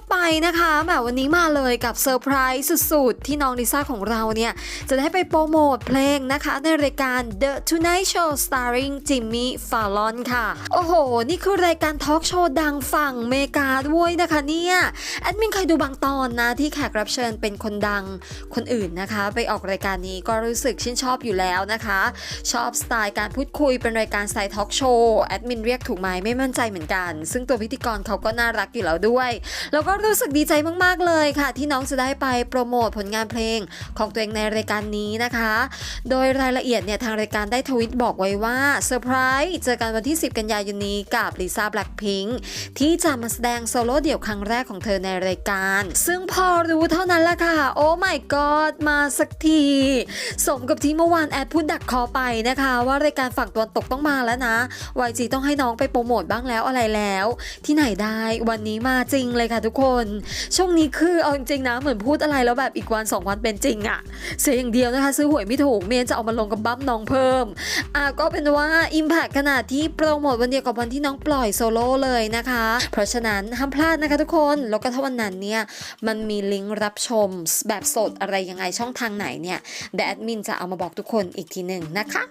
ดเพิ่งพูดไปนะคะแบบวันนี้มาเลยกับเซอร์ไพรส์สุดๆ ที่น้องลิซ่าของเราเนี่ย จะได้ไปโปรโมทเพลงนะคะ ในรายการ The Tonight Show starring Jimmy Fallon ค่ะ โอ้โห นี่คือรายการทอล์กโชว์ดังฝั่งเมกาด้วยนะคะเนี่ยแอดมินเคยดูบางตอนนะ ที่แขกรับเชิญเป็นคนดังคนอื่นนะคะ ไปออกรายการนี้ก็รู้สึกชื่นชอบอยู่แล้วนะคะ ชอบสไตล์การพูดคุยเป็นรายการสไตล์ทอล์กโชว์แอดมินเรียกถูกไหมไม่มั่นใจเหมือนกัน ซึ่งตัวพิธีกรเขาก็น่ารักอยู่แล้วด้วยแล้วก็รู้สึกดีใจมากๆเลยค่ะ ที่น้องจะได้ไปโปรโมทผลงานเพลงของตัวเองในรายการนี้นะคะ โดยรายละเอียดเนี่ยทางรายการได้ทวิตบอกไว้ว่าเซอร์ไพรส์เจอกันวันที่ 10 กันยายนนี้กับลิซ่าแบล็ k พิงค์ที่จะมาแสดงโซโล่เดี่ยวครั้งแรกของเธอในรายการ ซึ่งพอรู้เท่านั้นละค่ะ โอ้ my god มาสักที สมกับที่เมื่อวานแอดพูดดักคอไปนะคะ ว่ารายการฝั่งตะวันตกต้องมาแล้วนะ YG ต้องให้น้องไปโปรโมทบ้างแล้วอะไรแล้ว ที่ไหนได้วันนี้มาจริงเลยค่ะทุกคน ช่วงนี้คือเอาจริงๆนะเหมือนพูดอะไรแล้วแบบอีกวันสองวันเป็นจริงอะเสียอย่างเดียวนะคะ ซื้อหวยไม่ถูกเมนจะเอามาลงกับบัมน้องเพิ่มอะก็เป็นว่า Impact ขนาดที่โปรโมทวันเดียวกับวันที่น้องปล่อยโซโล่เลยนะคะ เพราะฉะนั้นห้ามพลาดนะคะทุกคนแล้วก็ถ้าวันนั้นเนี่ยมันมีลิงก์รับชมแบบสดอะไรยังไงช่องทางไหนเนี่ยเดยวแอดมินจะเอามาบอกทุกคนอีกทีหนึ่งนะคะ